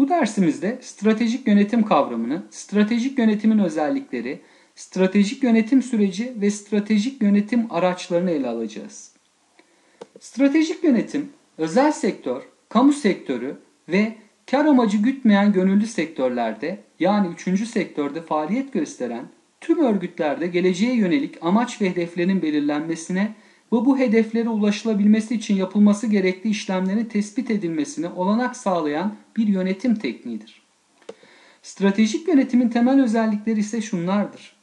Bu dersimizde stratejik yönetim kavramını, stratejik yönetimin özellikleri, stratejik yönetim süreci ve stratejik yönetim araçlarını ele alacağız. Stratejik yönetim, özel sektör, kamu sektörü ve kar amacı gütmeyen gönüllü sektörlerde yani üçüncü sektörde faaliyet gösteren tüm örgütlerde geleceğe yönelik amaç ve hedeflerin belirlenmesine ve bu hedeflere ulaşılabilmesi için yapılması gerekli işlemlerin tespit edilmesine olanak sağlayan bir yönetim tekniğidir. Stratejik yönetimin temel özellikleri ise şunlardır.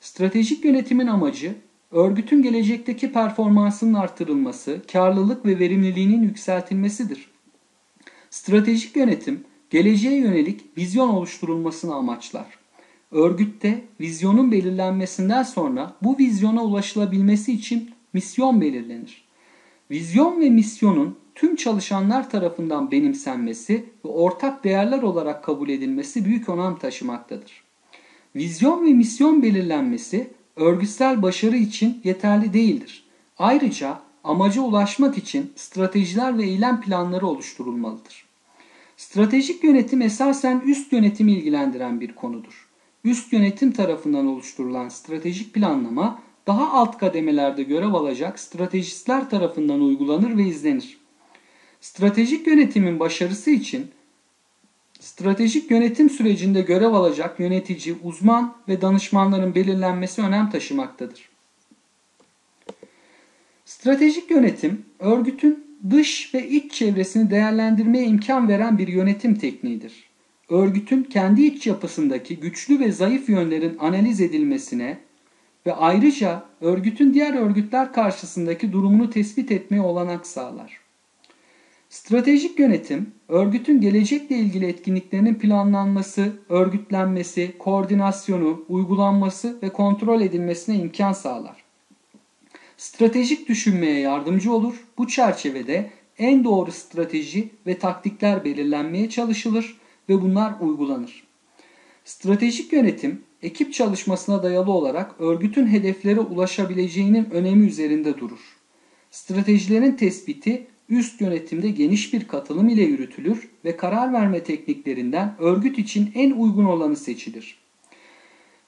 Stratejik yönetimin amacı örgütün gelecekteki performansının artırılması, karlılık ve verimliliğinin yükseltilmesidir. Stratejik yönetim geleceğe yönelik vizyon oluşturulmasını amaçlar. Örgütte vizyonun belirlenmesinden sonra bu vizyona ulaşılabilmesi için misyon belirlenir. Vizyon ve misyonun tüm çalışanlar tarafından benimsenmesi ve ortak değerler olarak kabul edilmesi büyük önem taşımaktadır. Vizyon ve misyon belirlenmesi örgütsel başarı için yeterli değildir. Ayrıca amaca ulaşmak için stratejiler ve eylem planları oluşturulmalıdır. Stratejik yönetim esasen üst yönetimi ilgilendiren bir konudur. Üst yönetim tarafından oluşturulan stratejik planlama daha alt kademelerde görev alacak stratejistler tarafından uygulanır ve izlenir. Stratejik yönetimin başarısı için stratejik yönetim sürecinde görev alacak yönetici, uzman ve danışmanların belirlenmesi önem taşımaktadır. Stratejik yönetim, örgütün dış ve iç çevresini değerlendirmeye imkan veren bir yönetim tekniğidir. Örgütün kendi iç yapısındaki güçlü ve zayıf yönlerin analiz edilmesine ve ayrıca örgütün diğer örgütler karşısındaki durumunu tespit etmeye olanak sağlar. Stratejik yönetim, örgütün gelecekle ilgili etkinliklerinin planlanması, örgütlenmesi, koordinasyonu, uygulanması ve kontrol edilmesine imkan sağlar. Stratejik düşünmeye yardımcı olur. Bu çerçevede en doğru strateji ve taktikler belirlenmeye çalışılır ve bunlar uygulanır. Stratejik yönetim, ekip çalışmasına dayalı olarak örgütün hedeflere ulaşabileceğinin önemi üzerinde durur. Stratejilerin tespiti üst yönetimde geniş bir katılım ile yürütülür ve karar verme tekniklerinden örgüt için en uygun olanı seçilir.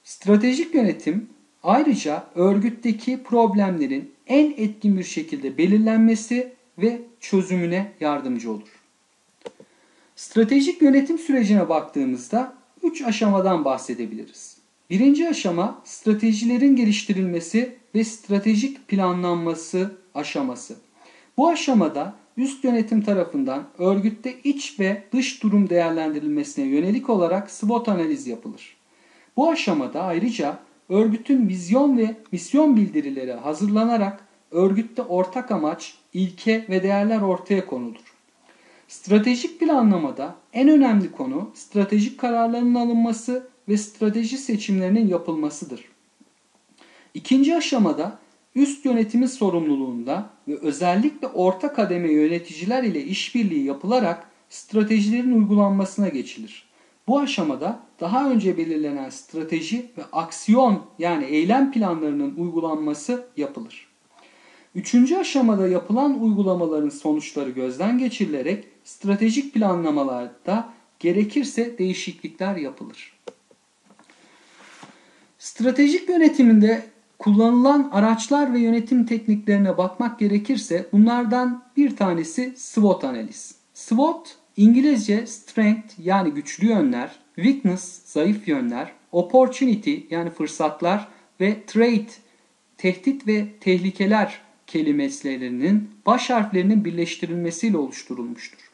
Stratejik yönetim ayrıca örgütteki problemlerin en etkin bir şekilde belirlenmesi ve çözümüne yardımcı olur. Stratejik yönetim sürecine baktığımızda 3 aşamadan bahsedebiliriz. Birinci aşama stratejilerin geliştirilmesi ve stratejik planlanması aşaması. Bu aşamada üst yönetim tarafından örgütte iç ve dış durum değerlendirilmesine yönelik olarak SWOT analiz yapılır. Bu aşamada ayrıca örgütün vizyon ve misyon bildirileri hazırlanarak örgütte ortak amaç, ilke ve değerler ortaya konulur. Stratejik planlamada en önemli konu stratejik kararların alınması ve strateji seçimlerinin yapılmasıdır. İkinci aşamada üst yönetimin sorumluluğunda ve özellikle orta kademe yöneticiler ile işbirliği yapılarak stratejilerin uygulanmasına geçilir. Bu aşamada daha önce belirlenen strateji ve aksiyon yani eylem planlarının uygulanması yapılır. Üçüncü aşamada yapılan uygulamaların sonuçları gözden geçirilerek stratejik planlamalarda gerekirse değişiklikler yapılır. Stratejik yönetiminde kullanılan araçlar ve yönetim tekniklerine bakmak gerekirse bunlardan bir tanesi SWOT analiz. SWOT İngilizce strength yani güçlü yönler, weakness zayıf yönler, opportunity yani fırsatlar ve threat tehdit ve tehlikeler kelimelerinin baş harflerinin birleştirilmesiyle oluşturulmuştur.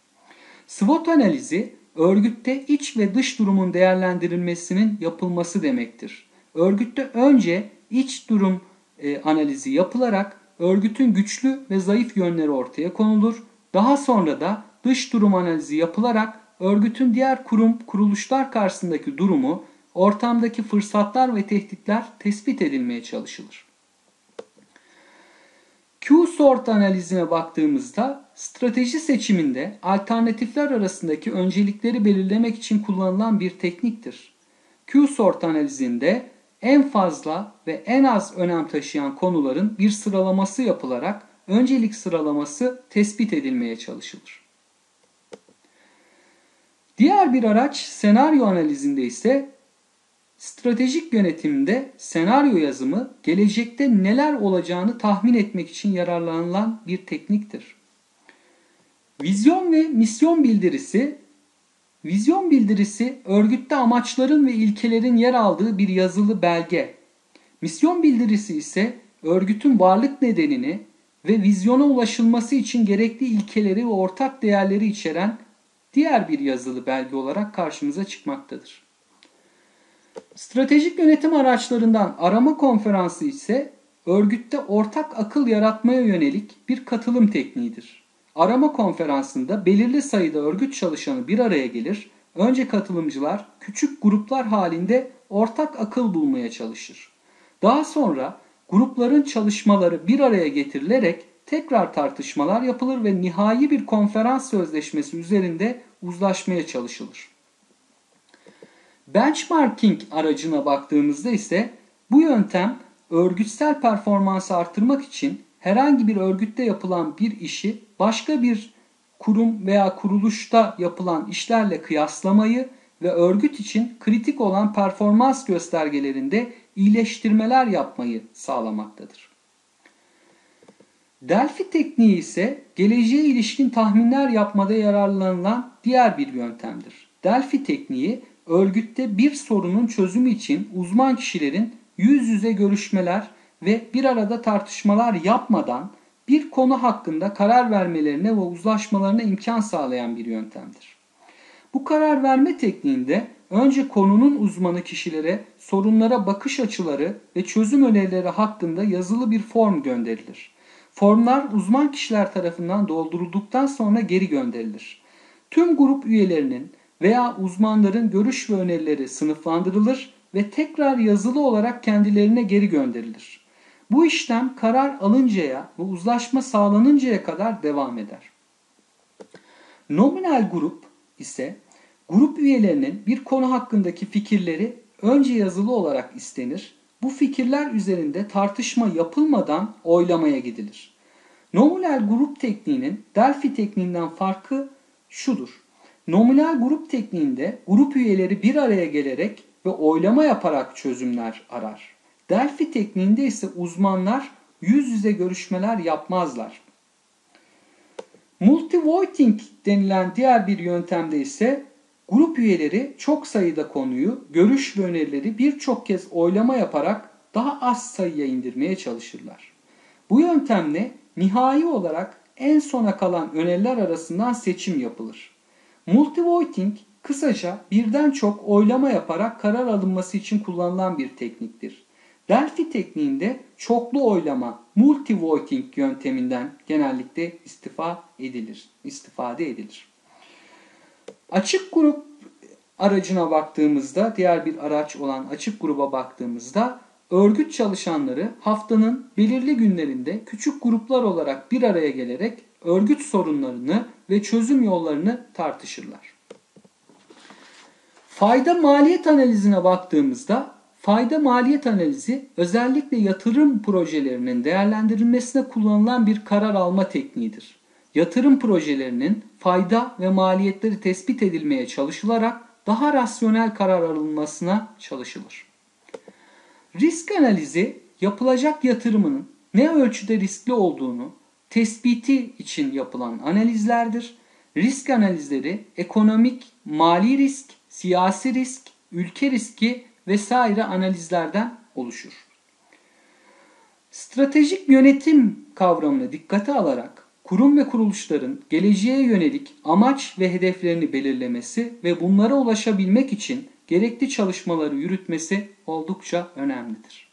SWOT analizi örgütte iç ve dış durumun değerlendirilmesinin yapılması demektir. Örgütte önce iç durum e, analizi yapılarak örgütün güçlü ve zayıf yönleri ortaya konulur. Daha sonra da dış durum analizi yapılarak örgütün diğer kurum kuruluşlar karşısındaki durumu, ortamdaki fırsatlar ve tehditler tespit edilmeye çalışılır. Q-sort analizine baktığımızda strateji seçiminde alternatifler arasındaki öncelikleri belirlemek için kullanılan bir tekniktir. Q-sort analizinde en fazla ve en az önem taşıyan konuların bir sıralaması yapılarak öncelik sıralaması tespit edilmeye çalışılır. Diğer bir araç senaryo analizinde ise stratejik yönetimde senaryo yazımı gelecekte neler olacağını tahmin etmek için yararlanılan bir tekniktir. Vizyon ve misyon bildirisi Vizyon bildirisi örgütte amaçların ve ilkelerin yer aldığı bir yazılı belge. Misyon bildirisi ise örgütün varlık nedenini ve vizyona ulaşılması için gerekli ilkeleri ve ortak değerleri içeren diğer bir yazılı belge olarak karşımıza çıkmaktadır. Stratejik yönetim araçlarından arama konferansı ise örgütte ortak akıl yaratmaya yönelik bir katılım tekniğidir. Arama konferansında belirli sayıda örgüt çalışanı bir araya gelir. Önce katılımcılar küçük gruplar halinde ortak akıl bulmaya çalışır. Daha sonra grupların çalışmaları bir araya getirilerek tekrar tartışmalar yapılır ve nihai bir konferans sözleşmesi üzerinde uzlaşmaya çalışılır. Benchmarking aracına baktığımızda ise bu yöntem örgütsel performansı artırmak için herhangi bir örgütte yapılan bir işi başka bir kurum veya kuruluşta yapılan işlerle kıyaslamayı ve örgüt için kritik olan performans göstergelerinde iyileştirmeler yapmayı sağlamaktadır. Delphi tekniği ise geleceğe ilişkin tahminler yapmada yararlanılan diğer bir yöntemdir. Delphi tekniği örgütte bir sorunun çözümü için uzman kişilerin yüz yüze görüşmeler ve bir arada tartışmalar yapmadan bir konu hakkında karar vermelerine ve uzlaşmalarına imkan sağlayan bir yöntemdir. Bu karar verme tekniğinde önce konunun uzmanı kişilere sorunlara bakış açıları ve çözüm önerileri hakkında yazılı bir form gönderilir. Formlar uzman kişiler tarafından doldurulduktan sonra geri gönderilir. Tüm grup üyelerinin veya uzmanların görüş ve önerileri sınıflandırılır ve tekrar yazılı olarak kendilerine geri gönderilir. Bu işlem karar alıncaya ve uzlaşma sağlanıncaya kadar devam eder. Nominal grup ise grup üyelerinin bir konu hakkındaki fikirleri önce yazılı olarak istenir. Bu fikirler üzerinde tartışma yapılmadan oylamaya gidilir. Nominal grup tekniğinin Delphi tekniğinden farkı şudur. Nominal grup tekniğinde grup üyeleri bir araya gelerek ve oylama yaparak çözümler arar. Delphi tekniğinde ise uzmanlar yüz yüze görüşmeler yapmazlar. Multivoting denilen diğer bir yöntemde ise grup üyeleri çok sayıda konuyu, görüş ve önerileri birçok kez oylama yaparak daha az sayıya indirmeye çalışırlar. Bu yöntemle nihai olarak en sona kalan öneriler arasından seçim yapılır. Multivoting kısaca birden çok oylama yaparak karar alınması için kullanılan bir tekniktir. Delphi tekniğinde çoklu oylama, multi-voting yönteminden genellikle istifa edilir, istifade edilir. Açık grup aracına baktığımızda, diğer bir araç olan açık gruba baktığımızda örgüt çalışanları haftanın belirli günlerinde küçük gruplar olarak bir araya gelerek örgüt sorunlarını ve çözüm yollarını tartışırlar. Fayda maliyet analizine baktığımızda fayda maliyet analizi özellikle yatırım projelerinin değerlendirilmesine kullanılan bir karar alma tekniğidir. Yatırım projelerinin fayda ve maliyetleri tespit edilmeye çalışılarak daha rasyonel karar alınmasına çalışılır. Risk analizi yapılacak yatırımının ne ölçüde riskli olduğunu tespiti için yapılan analizlerdir. Risk analizleri ekonomik, mali risk, siyasi risk, ülke riski vesaire analizlerden oluşur. Stratejik yönetim kavramını dikkate alarak kurum ve kuruluşların geleceğe yönelik amaç ve hedeflerini belirlemesi ve bunlara ulaşabilmek için gerekli çalışmaları yürütmesi oldukça önemlidir.